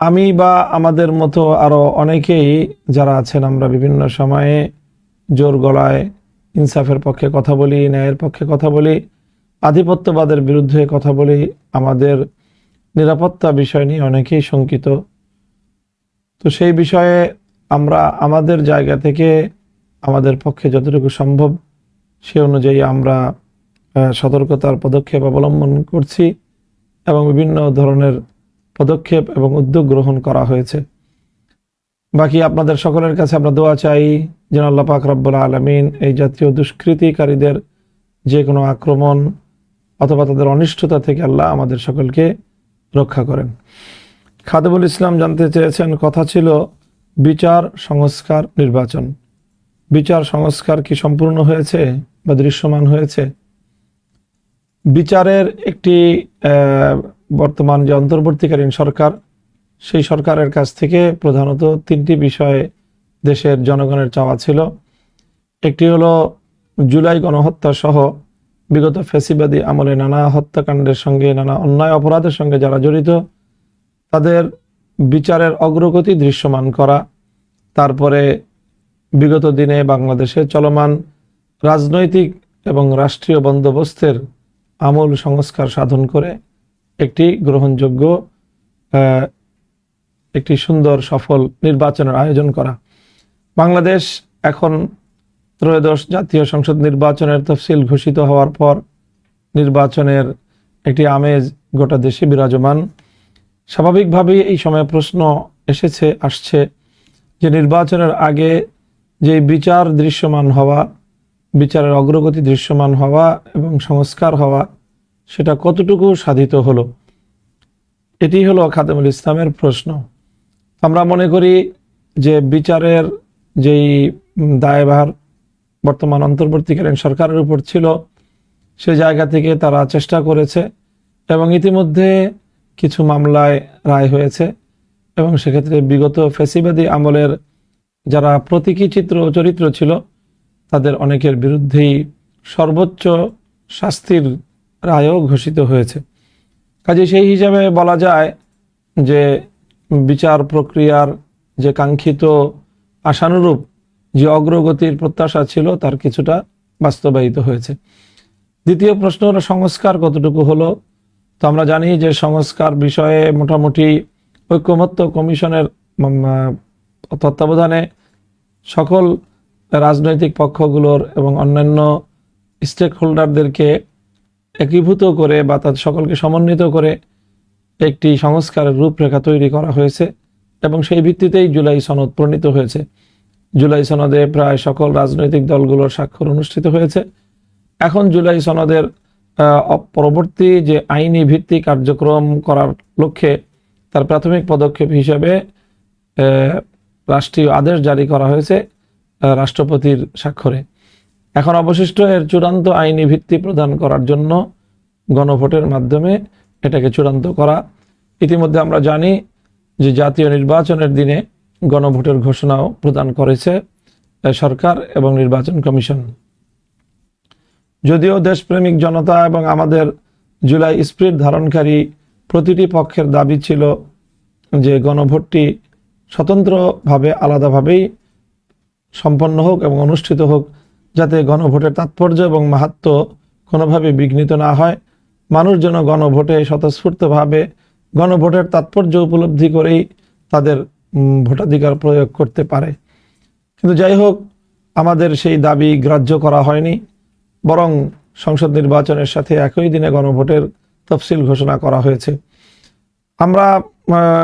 আমি বা আমাদের মতো আরও অনেকেই যারা আছেন, আমরা বিভিন্ন সময়ে জোর গলায় ইনসাফের পক্ষে কথা বলি, ন্যায়ের পক্ষে কথা বলি, আধিপত্যবাদের বিরুদ্ধে কথা বলি, আমাদের নিরাপত্তা বিষয় নিয়ে অনেকেই শঙ্কিত। তো সেই বিষয়ে আমরা আমাদের জায়গা থেকে আমাদের পক্ষে যতটুকু সম্ভব সে অনুযায়ী আমরা সতর্কতার পদক্ষেপ অবলম্বন করছি এবং বিভিন্ন ধরনের পদক্ষেপ এবং উদ্যোগ গ্রহণ করা হয়েছে। বাকি আপনাদের সকলের কাছে আমরা দোয়া চাই, যেন আল্লাহ পাক রব্বুল আলমিন এই জাতীয় দুষ্কৃতিকারীদের যে কোনো আক্রমণ অথবা তাদের অনিষ্টতা থেকে আল্লাহ আমাদের সকলকে রক্ষা করেন। খাদেবুল ইসলাম জানতে চেয়েছেন, কথা ছিল বিচার সংস্কার নির্বাচন। বিচার সংস্কার কি সম্পূর্ণ হয়েছে বা দৃশ্যমান হয়েছে? বিচারের একটি বর্তমান যে অন্তর্বর্তীকালীন সরকার, সেই সরকারের কাছ থেকে প্রধানত তিনটি বিষয়ে দেশের জনগণের চাওয়া ছিল। একটি হলো জুলাই গণহত্যা সহ বিগত ফেসিবাদী আমলে নানা হত্যাকাণ্ডের সঙ্গে, নানা অন্যায় অপরাধের সঙ্গে যারা জড়িত, তাদের বিচারের অগ্রগতি দৃশ্যমান করা। তারপরে বিগত দিনে বাংলাদেশে চলমান রাজনৈতিক এবং রাষ্ট্রীয় বন্দোবস্তের আমূল সংস্কার সাধন করে একটি গ্রহণযোগ্য একটি সুন্দর, সফল নির্বাচনের আয়োজন করা। বাংলাদেশ এখন ত্রয়োদশ জাতীয় সংসদ নির্বাচনের তফসিল ঘোষিত হওয়ার পর নির্বাচনের একটি আমেজ গোটা দেশে বিরাজমান। স্বাভাবিকভাবেই এই সময় প্রশ্ন এসেছে, আসছে যে নির্বাচনের আগে যে বিচার দৃশ্যমান হওয়া, বিচারের অগ্রগতি দৃশ্যমান হওয়া এবং সংস্কার হওয়া সেটা কতটুকু সাধিত হলো? এটি হলো খাদেমুল ইসলামের প্রশ্ন। আমরা মনে করি যে বিচারের যেই দায়ভার বর্তমান অন্তর্বর্তীকালীন সরকারের উপর ছিল, সে জায়গা থেকে তারা চেষ্টা করেছে এবং ইতিমধ্যে কিছু মামলায় রায় হয়েছে এবং সেক্ষেত্রে বিগত ফেসিবাদী আমলের যারা প্রতীকী চিত্র চরিত্র ছিল, তাদের অনেকের বিরুদ্ধেই সর্বোচ্চ শাস্তির রায়ও ঘোষিত হয়েছে। কাজে সেই হিসাবে বলা যায় যে বিচার প্রক্রিয়ার যে কাঙ্ক্ষিত আশানুরূপ যে অগ্রগতির প্রত্যাশা ছিল, তার কিছুটা বাস্তবায়িত হয়েছে। দ্বিতীয় প্রশ্ন হলো সংস্কার কতটুকু হলো? তো আমরা জানি যে সংস্কার বিষয়ে মোটামুটি ঐক্যমত্য কমিশনের তত্ত্বাবধানে সকল রাজনৈতিক পক্ষগুলোর এবং অন্যান্য স্টেক হোল্ডারদেরকে একীভূত করে বা তাদের সকলকে সমন্বিত করে একটি সংস্কারের রূপরেখা তৈরি করা হয়েছে এবং সেই ভিত্তিতেই জুলাই সনদ প্রণীত হয়েছে। জুলাই সনদে প্রায় সকল রাজনৈতিক দলগুলোর স্বাক্ষর অনুষ্ঠিত হয়েছে। এখন জুলাই সনদের পরবর্তী যে আইনি ভিত্তিক কার্যক্রম করার লক্ষ্যে তার প্রাথমিক পদক্ষেপ হিসেবে রাষ্ট্রীয় আদেশ জারি করা হয়েছে রাষ্ট্রপতির স্বাক্ষরে। এখন অবশিষ্ট এর চূড়ান্ত আইনি ভিত্তি প্রদান করার জন্য গণভোটের মাধ্যমে এটাকে চূড়ান্ত করা। ইতিমধ্যে আমরা জানি যে জাতীয় নির্বাচনের দিনে গণভোটের ঘোষণাও প্রদান করেছে সরকার এবং নির্বাচন কমিশন। যদিও দেশপ্রেমিক জনতা এবং আমাদের জুলাই স্প্রিট ধারণকারী প্রতিটি পক্ষের দাবি ছিল যে গণভোটটি স্বতন্ত্রভাবে, আলাদাভাবেই সম্পন্ন হোক এবং অনুষ্ঠিত হোক যাতে গণভোটের তাৎপর্য এবং মাহাত্ম কোনোভাবে বিঘ্নিত না হয়। মানুষ যেন গণভোটে স্বতঃস্ফূর্তভাবে গণভোটের তাৎপর্য উপলব্ধি করেই তাদের ভোটাধিকার প্রয়োগ করতে পারে। কিন্তু যাই হোক, আমাদের সেই দাবি গ্রাহ্য করা হয়নি। বরং সংসদ নির্বাচনের সাথে একই দিনে গণভোটের তফসিল ঘোষণা করা হয়েছে। আমরা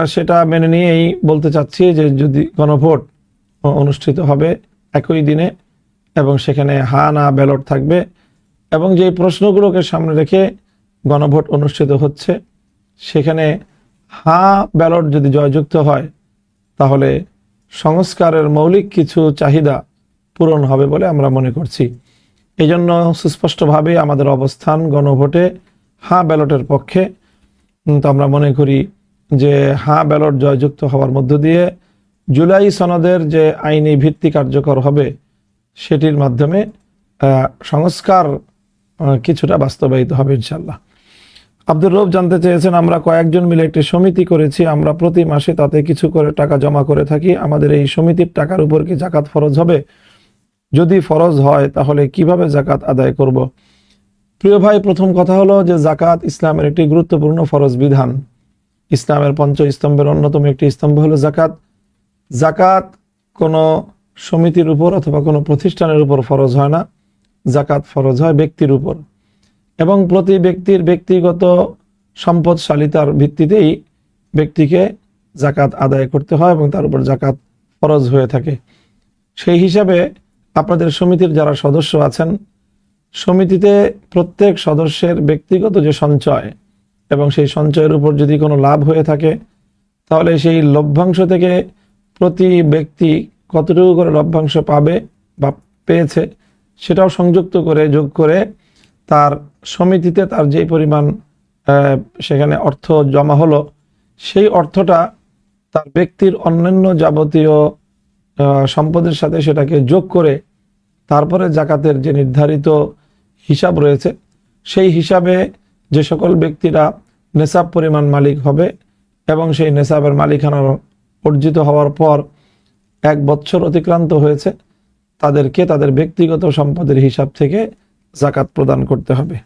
সেটা মেনে নিয়েই বলতে চাচ্ছি যে যদি গণভোট অনুষ্ঠিত হবে একই দিনে এবং সেখানে হা না ব্যালট থাকবে এবং যে প্রশ্নগুলোকে সামনে রেখে গণভোট অনুষ্ঠিত হচ্ছে, সেখানে হা ব্যালট যদি জয়যুক্ত হয়, তাহলে সংস্কারের মৌলিক কিছু চাহিদা পূরণ হবে বলে আমরা মনে করছি। এই জন্য সুস্পষ্টভাবে আমাদের অবস্থান গণভোটে হা ব্যালটের পক্ষে। তো আমরা মনে করি যে হা ব্যালট জয়যুক্ত হওয়ার মধ্য দিয়ে জুলাই সনদের যে আইনি ভিত্তি কার্যকর হবে সেটির মাধ্যমে সংস্কার কিছুটা বাস্তবায়িত হবে ইনশাল্লাহ আব্দুর রব জানতে চেয়েছেন, আমরা কয়েকজন মিলে একটি সমিতি করেছি, আমরা প্রতি মাসে তাতে কিছু করে টাকা জমা করে থাকি, আমাদের এই সমিতির টাকার উপর কি জাকাত ফরজ হবে? যদি ফরজ হয়, তাহলে কীভাবে জাকাত আদায় করব? প্রিয় ভাই, প্রথম কথা হলো যে জাকাত ইসলামের একটি গুরুত্বপূর্ণ ফরজ বিধান। ইসলামের পঞ্চ স্তম্ভের অন্যতম একটি স্তম্ভ হলো জাকাত। জাকাত কোনো সমিতির উপর অথবা কোনো প্রতিষ্ঠানের উপর ফরজ হয় না জাকাত ফরজ হয় ব্যক্তির উপর। এবং প্রতি ব্যক্তির ব্যক্তিগত সম্পদশালিতার ভিত্তিতেই ব্যক্তিকে জাকাত আদায় করতে হয় এবং তার উপর জাকাত ফরজ হয়ে থাকে। সেই হিসাবে আপনাদের সমিতির যারা সদস্য আছেন, সমিতিতে প্রত্যেক সদস্যের ব্যক্তিগত যে সঞ্চয় এবং সেই সঞ্চয়ের উপর যদি কোনো লাভ হয়ে থাকে, তাহলে সেই লভ্যাংশ থেকে প্রতি ব্যক্তি কতটুকু করে লভ্যাংশ পাবে বা পেয়েছে সেটাও সংযুক্ত করে, যোগ করে তার সমিতিতে তার যে পরিমাণ সেখানে অর্থ জমা হলো, সেই অর্থটা তার ব্যক্তির অন্যান্য যাবতীয় সম্পদের সাথে সেটাকে যোগ করে তারপরে জাকাতের যে নির্ধারিত হিসাব রয়েছে, সেই হিসাবে যে সকল ব্যক্তিরা নেশাব পরিমাণ মালিক হবে এবং সেই নেশাবের মালিকানা অর্জিত হওয়ার পর এক বছর অতিক্রান্ত হয়েছে, তাদেরকে তাদের ব্যক্তিগত সম্পদের হিসাব থেকে জাকাত প্রদান করতে হবে।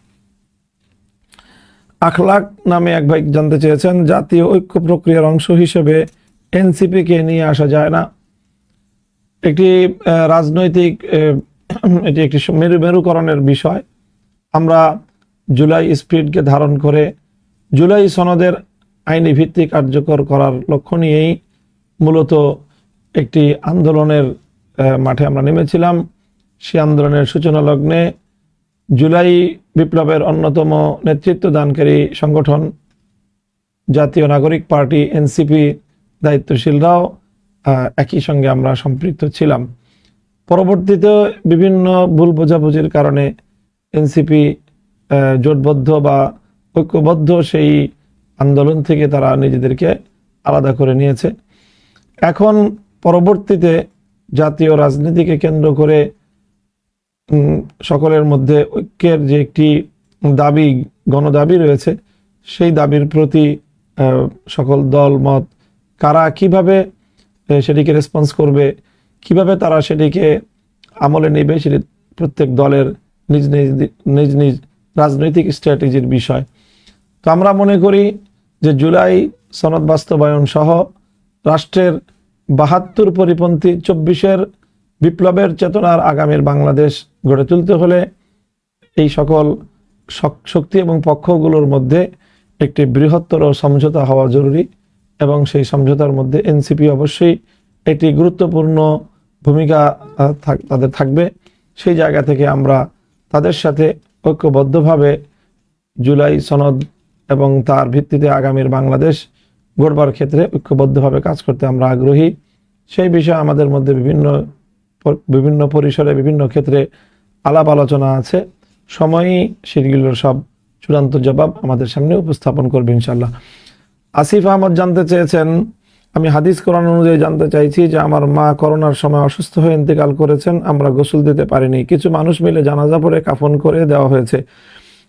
আখলাক নামে এক ভাই জানতে চেয়েছেন, জাতীয় ঐক্য প্রক্রিয়ার অংশ হিসেবে এনসিপিকে নিয়ে আসা যায় না। একটি রাজনৈতিক এটি একটি মেরু, মেরুকরণের বিষয়। আমরা জুলাই স্পিডকে ধারণ করে জুলাই সনদের আইনি ভিত্তি কার্যকর করার লক্ষ্য নিয়েই মূলত একটি আন্দোলনের মাঠে আমরা নেমেছিলাম। সেই আন্দোলনের সূচনা লগ্নে জুলাই বিপ্লবের অন্যতম নেতৃত্ব দানকারী সংগঠন, জাতীয় নাগরিক পার্টি, এনসিপি দায়িত্বশীলরাও একই সঙ্গে আমরা সম্পৃক্ত ছিলাম। পরবর্তীতে বিভিন্ন ভুল বোঝাবুঝির কারণে এনসিপি জোটবদ্ধ বা ঐক্যবদ্ধ সেই আন্দোলন থেকে তারা নিজেদেরকে আলাদা করে নিয়েছে। এখন পরবর্তীতে জাতীয় রাজনীতিকে কেন্দ্র করে সকলের মধ্যে ঐক্যের যে একটি দাবি, গণদাবি রয়েছে, সেই দাবির প্রতি সকল দল, মত, কারা কীভাবে সেটিকে রেসপন্স করবে, কীভাবে তারা সেটিকে আমলে নেবে, সেটি প্রত্যেক দলের নিজ নিজ নিজ নিজ রাজনৈতিক স্ট্র্যাটেজির বিষয়। তো আমরা মনে করি যে জুলাই সনদ বাস্তবায়ন সহ রাষ্ট্রের বাহাত্তর পরিপন্থী চব্বিশের বিপ্লবের চেতনার আগামীর বাংলাদেশ গড়ে তুলতে হলে এই সকল শক- শক্তি এবং পক্ষগুলোর মধ্যে একটি বৃহত্তর সমঝোতা হওয়া জরুরি এবং সেই সমঝোতার মধ্যে এনসিপি অবশ্যই একটি গুরুত্বপূর্ণ ভূমিকা তাদের থাকবে। সেই জায়গা থেকে আমরা তাদের সাথে ঐক্যবদ্ধভাবে জুলাই সনদ এবং তার ভিত্তিতে আগামীর বাংলাদেশ গড়বার ক্ষেত্রে ঐক্যবদ্ধভাবে কাজ করতে আমরা আগ্রহী। সেই বিষয়ে আমাদের মধ্যে বিভিন্ন বিভিন্ন পরিসরে বিভিন্ন ক্ষেত্রে আলাপ আলোচনা আছে। সময়ই সেগুলোর সব চূড়ান্ত জবাব আমাদের সামনে উপস্থাপন করবে ইনশাল্লাহ আসিফ আহমদ জানতে চেয়েছেন, আমি হাদিস কোরআন অনুযায়ী জানতে চাইছি যে আমার মা করোনার সময় অসুস্থ হয়ে ইন্তেকাল করেছেন, আমরা গোসল দিতে পারিনি। কিছু মানুষ মিলে জানাজা পড়ে কাফন করে দেওয়া হয়েছে।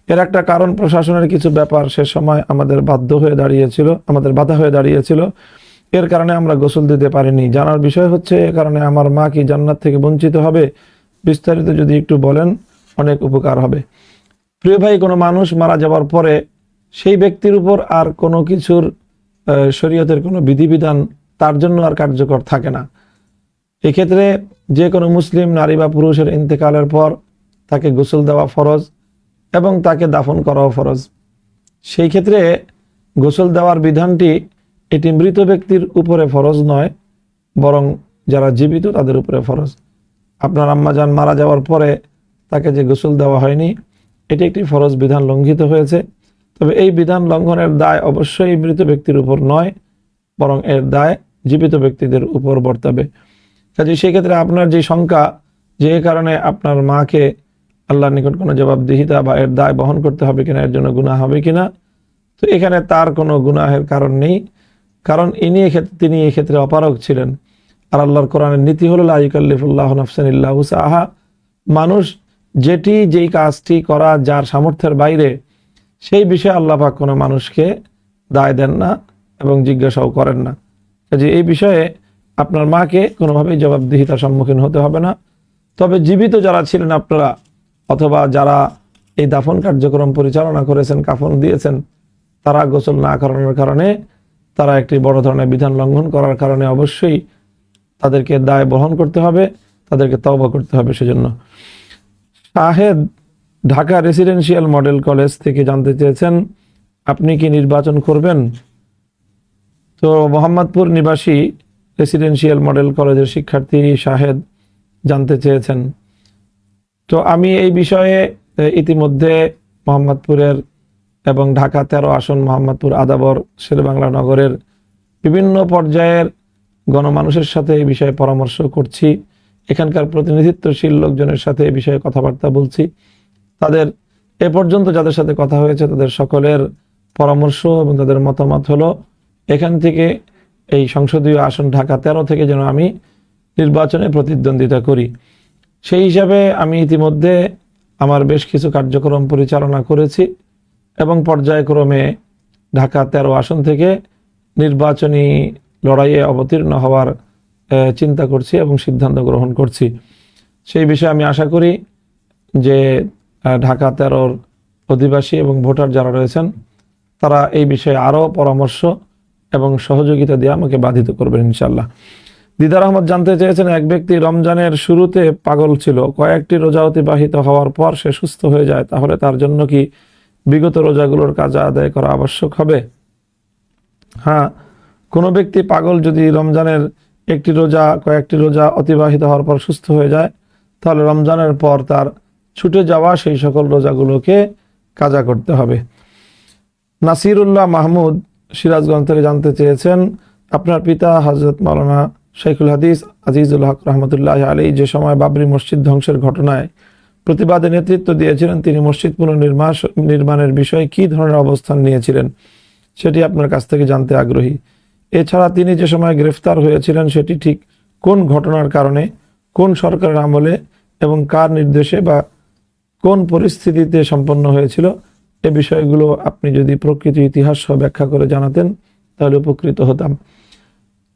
এর একটা কারণ প্রশাসনের কিছু ব্যাপার সে সময় আমাদের বাধ্য হয়ে দাঁড়িয়েছিল, আমাদের বাধা হয়ে দাঁড়িয়েছিল। এর কারণে আমরা গোসল দিতে পারিনি। জানার বিষয় হচ্ছে, এ কারণে আমার মা কি জান্নাত থেকে বঞ্চিত হবে? বিস্তারিত যদি একটু বলেন, অনেক উপকার হবে। প্রিয় ভাই, কোনো মানুষ মারা যাওয়ার পরে সেই ব্যক্তির উপর আর কোনো কিছুর শরীয়তের কোনো বিধিবিধান তার জন্য আর কার্যকর থাকে না। এক্ষেত্রে যে কোনো মুসলিম নারী বা পুরুষের ইন্তেকালের পর তাকে গোসল দেওয়া ফরজ। এবং তাকে দাফন করাও ফরজ। সেই ক্ষেত্রে গোসল দেওয়ার বিধানটি এটি মৃত ব্যক্তির উপরে ফরজ নয়, বরং যারা জীবিত তাদের উপরে ফরজ। আপনার আম্মা যান মারা যাওয়ার পরে তাকে যে গোসল দেওয়া হয়নি, এটি একটি ফরজ বিধান লঙ্ঘিত হয়েছে। তবে এই বিধান লঙ্ঘনের দায় অবশ্যই মৃত ব্যক্তির উপর নয়, বরং এর দায় জীবিত ব্যক্তিদের উপর বর্তাবে। কাজে সেক্ষেত্রে আপনার যে শঙ্কা, যে কারণে আপনার মাকে আল্লাহর নিকট কোনো জবাবদিহিতা বা এর দায় বহন করতে হবে কিনা, এর জন্য গুনাহ হবে কিনা? তো এখানে তার কোনো গুনাহের কারণ নেই। কারণ ইনি এক্ষেত্রে, তিনি এক্ষেত্রে অপারক ছিলেন। আর আল্লাহর কোরআনের নীতি হলো লাইকাল্লিফুল্লাহ নফসানিল্লাহ আহা মানুষ যেটি যেই কাজটি করা যার সামর্থ্যের বাইরে, সেই বিষয়ে আল্লাহ পাক কোনো মানুষকে দায় দেন না এবং জিজ্ঞাসাও করেন না। যে এই বিষয়ে আপনার মাকে কোনোভাবেই জবাবদিহিতার সম্মুখীন হতে হবে না। তবে জীবিত যারা ছিলেন আপনারা অথবা যারা এই দাফন কার্যক্রম পরিচালনা করেছেন, কাফন দিয়েছেন, তারা গোসল না করানোর কারণে, তারা একটি বড় ধরনের বিধান লঙ্ঘন করার কারণে অবশ্যই তাদেরকে দায় বহন করতে হবে, তাদেরকে তওবা করতে হবে সেজন্য। Shahed Dhaka residential model college থেকে জানতে চেয়েছেন, আপনি কি নির্বাচন করবেন? তো মোহাম্মদপুর নিবাসী রেসিডেন্সিয়াল মডেল কলেজের শিক্ষার্থী শাহেদ জানতে চেয়েছেন। তো আমি এই বিষয়ে ইতিমধ্যে মোহাম্মদপুরের এবং ঢাকা তেরো আসন মোহাম্মদপুর আদাবর শেরবাংলা নগরের বিভিন্ন পর্যায়ের গণমানুষের সাথে এই বিষয়ে পরামর্শ করছি। এখানকার প্রতিনিধিত্বশীল লোকজনের সাথে এই বিষয়ে কথাবার্তা বলছি। তাদের, এ পর্যন্ত যাদের সাথে কথা হয়েছে তাদের সকলের পরামর্শ এবং তাদের মতামত হলো, এখান থেকে এই সংসদীয় আসন ঢাকা তেরো থেকে যেন আমি নির্বাচনে প্রতিদ্বন্দ্বিতা করি। সেই হিসাবে আমি ইতিমধ্যে আমার বেশ কিছু কার্যক্রম পরিচালনা করেছি এবং পর্যায়ক্রমে ঢাকা তেরো আসন থেকে নির্বাচনী লড়াইয়ে অবতীর্ণ হওয়ার চিন্তা করছি এবং সিদ্ধান্ত গ্রহণ করছি। সেই বিষয়ে আমি আশা করি যে ঢাকা তেরোর অধিবাসী এবং ভোটার যারা রয়েছেন, তারা এই বিষয়ে আরও পরামর্শ এবং সহযোগিতা দিয়ে আমাকে বাধিত করবেন ইনশাল্লাহ দিদার আহমদ জানতে চেয়েছেন, এক ব্যক্তি রমজানের শুরুতে পাগল ছিল। কয়েকটি রোজা অতিবাহিত হওয়ার পর সে সুস্থ হয়ে যায়। তাহলে তার জন্য কি বিগত রোজাগুলোর কাজ আদায় করা আবশ্যক হবে? হ্যাঁ কোনো ব্যক্তি পাগল যদি রমজানের একটি রোজা, কয়েকটি রোজা অতিবাহিত হওয়ার পর সুস্থ হয়ে যায়, তাহলে রমজানের পর তার ছুটে যাওয়া সেই সকল রোজাগুলোকে কাজা করতে হবে। নাসিরুল্লাহ মাহমুদ সিরাজগঞ্জ থেকে জানতে চেয়েছেন, আপনার পিতা হজরত মাওলানা শেখুল হাদিস আজিজুল হক রহমতুল্লাহ আলী যে সময় বাবরি মসজিদ ধ্বংসের ঘটনায় প্রতিবাদে নেতৃত্ব দিয়েছিলেন, তিনি মসজিদ পুনর্নির্মাণ নির্মাণের বিষয়ে কী ধরনের অবস্থান নিয়েছিলেন সেটি আপনার কাছ থেকে জানতে আগ্রহী। এছাড়া তিনি যে সময় গ্রেফতার হয়েছিলেন, সেটি ঠিক কোন ঘটনার কারণে, কোন সরকারের আমলে এবং কার নির্দেশে বা কোন পরিস্থিতিতে সম্পন্ন হয়েছিল, এ বিষয়গুলো আপনি যদি প্রকৃতি ইতিহাস ব্যাখ্যা করে জানাতেন, তাহলে উপকৃত হতাম।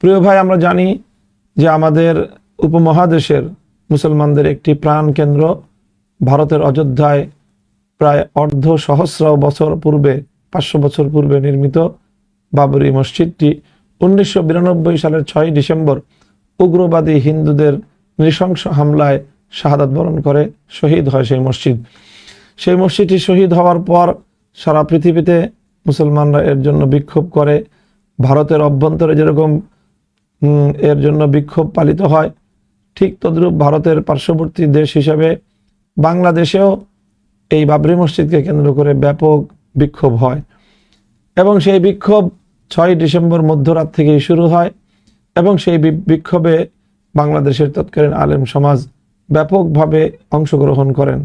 প্রিয় ভাই, আমরা জানি যে আমাদের উপমহাদেশের মুসলমানদের একটি প্রাণ কেন্দ্র ভারতের অযোধ্যায় প্রায় অর্ধ সহস্র বছর পূর্বে, পাঁচশো বছর পূর্বে নির্মিত বাবরি মসজিদটি। উনিশশো বিরানব্বই সালের ছয় ডিসেম্বর উগ্রবাদী হিন্দুদের নৃশংস হামলায় শাহাদাত বরণ করে, শহীদ হয় সেই মসজিদ। সেই মসজিদটি শহীদ হওয়ার পর সারা পৃথিবীতে মুসলমানরা এর জন্য বিক্ষোভ করে। ভারতের অভ্যন্তরে যেরকম এর জন্য বিক্ষোভ পালিত হয়। ঠিক তদ্রূপ ভারতের পার্শ্ববর্তী দেশ হিসাবে বাংলাদেশেও এই বাবরি মসজিদকে কেন্দ্র করে ব্যাপক বিক্ষোভ হয় এবং সেই বিক্ষোভ ছয় ডিসেম্বর মধ্যরাত থেকেই শুরু হয় এবং সেই বিক্ষোভে বাংলাদেশের তৎকালীন আলেম সমাজ ব্যাপকভাবে অংশগ্রহণ করেন।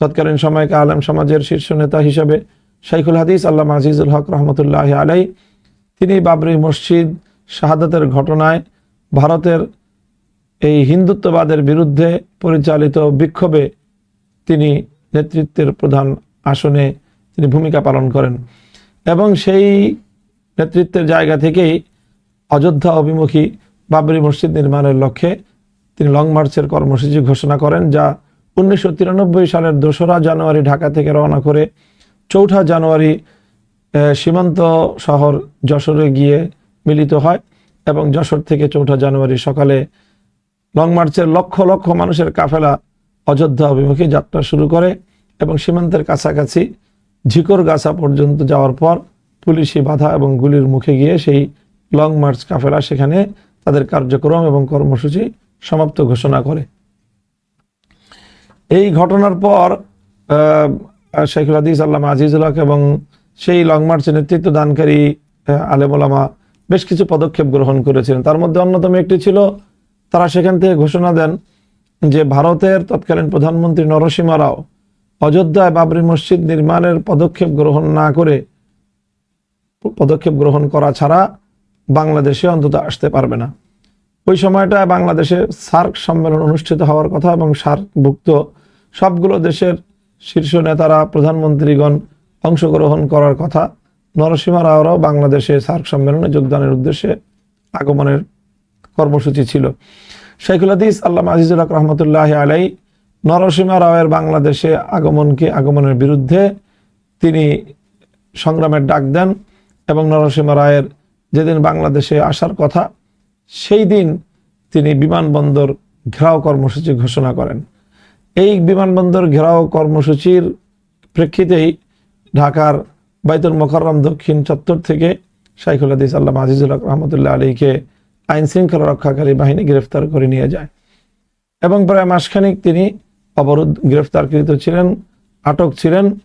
তৎকালীন সময়কে আলেম সমাজের শীর্ষ নেতা হিসাবে শাইখুল হাদিস আল্লাহ আজিজুল হক রহমতুল্লাহ আলাই তিনি বাবরি মসজিদ শাহাদাতের ঘটনায় ভারতের এই হিন্দুত্ববাদের বিরুদ্ধে পরিচালিত বিক্ষোভে তিনি নেতৃত্বের প্রধান আসনে তিনি ভূমিকা পালন করেন। এবং সেই নেতৃত্বের জায়গা থেকেই অযোধ্যা অভিমুখী বাবরি মসজিদ নির্মাণের লক্ষ্যে তিনি লং মার্চের কর্মসূচি ঘোষণা করেন, যা উনিশশো তিরানব্বই সালের দোসরা জানুয়ারি ঢাকা থেকে রওনা করে চৌঠা জানুয়ারি সীমান্ত শহর যশোরে গিয়ে মিলিত হয় এবং যশোর থেকে চৌঠা জানুয়ারি সকালে লং মার্চের লক্ষ লক্ষ মানুষের কাফেলা অযোধ্যা অভিমুখে যাত্রা শুরু করে এবং সীমান্তের কাছাকাছি ঝিকর গাছা পর্যন্ত যাওয়ার পর পুলিশি বাধা এবং গুলির মুখে গিয়ে সেই লং মার্চ কাফেলা সেখানে তাদের কার্যক্রম এবং কর্মসূচি সমাপ্ত ঘোষণা করে। এই ঘটনার পর শেখুল হাদিস, আল্লামা আজিজুল হক এবং সেই লং মার্চে নেতৃত্ব দানকারী আলেমুলামা বেশ কিছু পদক্ষেপ গ্রহণ করেছিলেন। তার মধ্যে অন্যতম একটি ছিল, তারা সেখান থেকে ঘোষণা দেন যে ভারতের তৎকালীন প্রধানমন্ত্রী নরসিমা রাও অযোধ্যায় বাবরি মসজিদ নির্মাণের পদক্ষেপ গ্রহণ না করে পদক্ষেপ গ্রহণ করা ছাড়া বাংলাদেশে অন্তত আসতে পারবে না। ওই সময়টায় বাংলাদেশে সার্ক সম্মেলন অনুষ্ঠিত হওয়ার কথা এবং সার্কভুক্ত সবগুলো দেশের শীর্ষ নেতারা প্রধানমন্ত্রীগণ অংশগ্রহণ করার কথা নরসীমা রাওরাও বাংলাদেশে সার্ক সম্মেলনে যোগদানের উদ্দেশ্যে আগমনের কর্মসূচি ছিল। শেখুল হাদিস আল্লাহ আজিজুল রহমতুল্লাহ আলাই নরসীমা রাওয়ের বাংলাদেশে আগমনকে আগমনের বিরুদ্ধে তিনি সংগ্রামের ডাক দেন এবং নরসীমা রায়ের যেদিন বাংলাদেশে আসার কথা, সেই দিন তিনি বিমানবন্দর ঘেরাও কর্মসূচি ঘোষণা করেন। এই বিমানবন্দর ঘেরাও কর্মসূচির প্রেক্ষিতেই ঢাকার বাইতুল মোকাররম দক্ষিণ চত্বর থেকে শাইখুল হাদিস আল্লাহ আজিজুল হক রহমতুল্লাহ আলীকে আইন শৃঙ্খলা রক্ষাকারী বাহিনী গ্রেফতার করে নিয়ে যায়। এবং প্রায় মাসখানিক তিনি অবরোধ গ্রেফতারকৃত ছিলেন, আটক ছিলেন।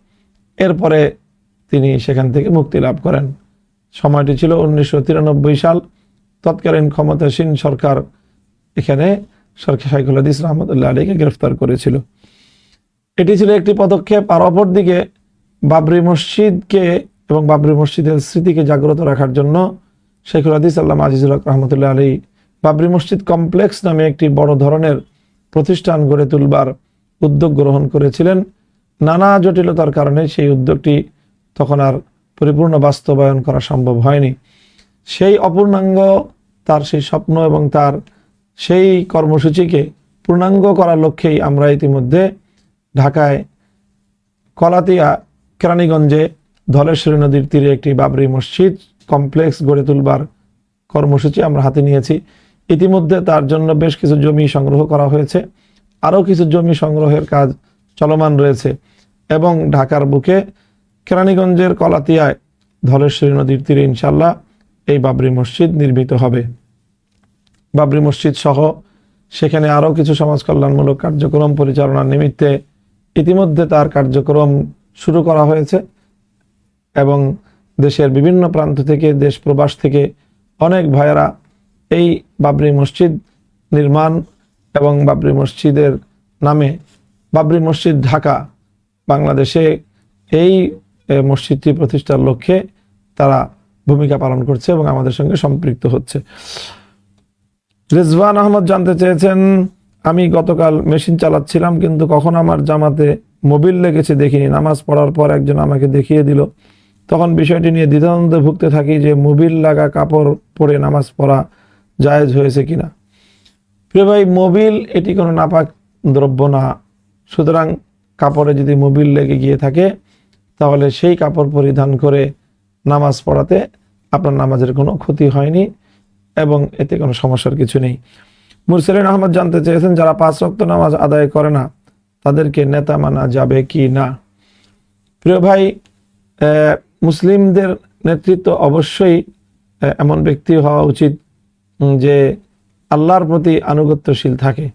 এরপরে তিনি সেখান থেকে মুক্তি লাভ করেন। সময়টি ছিল উনিশশো তিরানব্বই সাল। তৎকালীন ক্ষমতাসীন সরকার এখানে সরকার শাইখুল হাদিস রহমতুল্লাহ আলীকে গ্রেফতার করেছিল। এটি ছিল একটি পদক্ষেপ। আর অপরদিকে বাবরি মসজিদকে এবং বাবরি মসজিদের স্মৃতিকে জাগ্রত রাখার জন্য শেখুল হাদিস আল্লাহ আজিজুল রহমতুল্লাহ আলী বাবরি মসজিদ কমপ্লেক্স নামে একটি বড় ধরনের প্রতিষ্ঠান গড়ে তুলবার উদ্যোগ গ্রহণ করেছিলেন। নানা জটিলতার কারণে সেই উদ্যোগটি তখন আর পরিপূর্ণ বাস্তবায়ন করা সম্ভব হয়নি। সেই অপূর্ণাঙ্গ তার সেই স্বপ্ন এবং তার সেই কর্মসূচিকে পূর্ণাঙ্গ করার লক্ষ্যেই আমরা ইতিমধ্যে ঢাকায় কলাতিয়া কেরানীগঞ্জে ধলেশ্বরী নদীর তীরে একটি বাবরি মসজিদ কমপ্লেক্স গড়ে তুলবার কর্মসূচি আমরা হাতে নিয়েছি। ইতিমধ্যে তার জন্য বেশ কিছু জমি সংগ্রহ করা হয়েছে। আরও কিছু জমি সংগ্রহের কাজ চলমান রয়েছে এবং ঢাকার বুকে কেরানীগঞ্জের কলাতিয়ায় ধলেশ্বরী নদীর তীরে ইনশাল্লাহ এই বাবরি মসজিদ নির্মিত হবে। বাবরি মসজিদ সহ সেখানে আরও কিছু সমাজ কল্যাণমূলক কার্যক্রম পরিচালনার নিমিত্তে ইতিমধ্যে তার কার্যক্রম শুরু করা হয়েছে এবং দেশের বিভিন্ন প্রান্ত থেকে, দেশ প্রবাস থেকে অনেক ভাইয়েরা এই বাবরি মসজিদ নির্মাণ এবং বাবরি মসজিদের নামে বাবরি মসজিদ ঢাকা বাংলাদেশে এই মসজিদটি প্রতিষ্ঠার লক্ষ্যে তারা ভূমিকা পালন করছে এবং আমাদের সঙ্গে সম্পৃক্ত হচ্ছে। রেজওয়ান আহমদ জানতে চেয়েছেন, আমি গতকাল মেশিন চালাচ্ছিলাম, কিন্তু কখন আমার জামাতে মোবিল লেগেছে দেখিনি, নামাজ পড়ার পর একজন আমাকে দেখিয়ে দিল। তখন বিষয়টি নিয়ে দ্বিধাদ্বন্দ্বে ভুগতে থাকি যে মোবিল লাগা কাপড় পরে নামাজ পড়া জায়েজ হয়েছে কিনা। প্রিয় ভাই, মোবিল এটি কোনো নাপাক দ্রব্য না। সুতরাং কাপড়ে যদি মোবিল লেগে গিয়ে থাকে, তাহলে সেই কাপড় পরিধান করে নামাজ পড়াতে আপনার নামাজের কোনো ক্ষতি হয়নি এবং এতে কোনো সমস্যার কিছু নেই। মুরসালিন আহমদ জানতে চেয়েছেন, যারা পাঁচ রক্ত নামাজ আদায় করে না তাদেরকে নেতা মানা যাবে কি না? প্রিয় ভাই মুসলিমদের নেতৃত্ব অবশ্যই এমন ব্যক্তি হওয়া উচিত যে আল্লাহর প্রতি আনুগত্যশীল থাকে।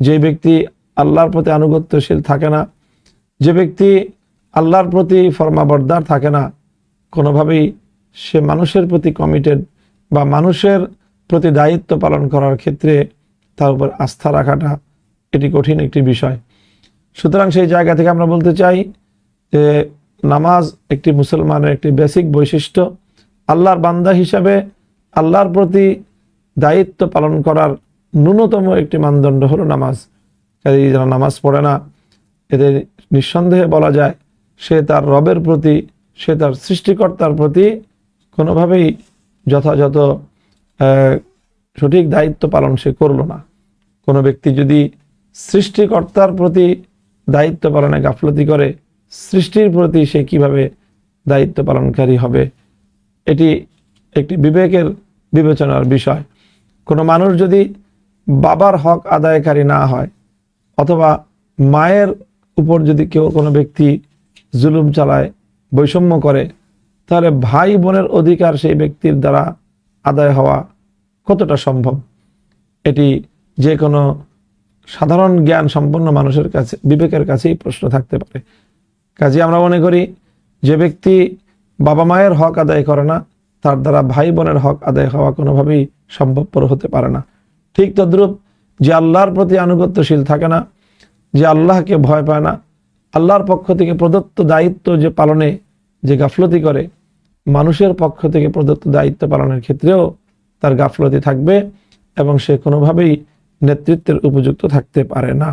যে ব্যক্তি আল্লাহর প্রতি আনুগত্যশীল থাকে না, যে ব্যক্তি আল্লাহর প্রতি ফরমাবরদার থাকে না, কোনোভাবেই সে মানুষের প্রতি কমিটেড বা মানুষের প্রতি দায়িত্ব পালন করার ক্ষেত্রে তার উপর আস্থা রাখাটা এটি কঠিন একটি বিষয়। সুতরাং সেই জায়গা থেকে আমরা বলতে চাই যে নামাজ একটি মুসলমানের একটি বেসিক বৈশিষ্ট্য। আল্লাহর বান্দা হিসাবে আল্লাহর প্রতি দায়িত্ব পালন করার ন্যূনতম একটি মানদণ্ড হলো নামাজ। কাজে যারা নামাজ পড়ে না, এদের নিঃসন্দেহে বলা যায় সে তার রবের প্রতি, সে তার সৃষ্টিকর্তার প্রতি কোনোভাবেই যথাযথ সঠিক দায়িত্ব পালন সে করল না। কোনো ব্যক্তি যদি সৃষ্টিকর্তার প্রতি দায়িত্ব পালনে গাফলতি করে, সৃষ্টির প্রতি সে কীভাবে দায়িত্ব পালনকারী হবে? এটি একটি বিবেকের বিবেচনার বিষয়। কোনো মানুষ যদি বাবার হক আদায়কারী না হয়, অথবা মায়ের উপর যদি কেউ কোনো ব্যক্তি জুলুম চালায়, বৈষম্য করে, তাহলে ভাই বোনের অধিকার সেই ব্যক্তির দ্বারা আদায় হওয়া কতটা সম্ভব? এটি যে কোনো সাধারণ জ্ঞান সম্পন্ন মানুষের কাছে, বিবেকের কাছেই প্রশ্ন থাকতে পারে। কাজে আমরা মনে করি, যে ব্যক্তি বাবা মায়ের হক আদায় করে না, তার দ্বারা ভাই বোনের হক আদায় হওয়া কোনোভাবেই সম্ভবপর হতে পারে না। ঠিক তদ্রূপ যে আল্লাহর প্রতি আনুগত্যশীল থাকে না, যে আল্লাহকে ভয় পায় না, আল্লাহর পক্ষ থেকে প্রদত্ত দায়িত্ব যে পালনে, যে গাফলতি করে, মানুষের পক্ষ থেকে প্রদত্ত দায়িত্ব পালনের ক্ষেত্রেও তার গাফলতি থাকবে এবং সে কোনোভাবেই নেতৃত্বের উপযুক্ত থাকতে পারে না।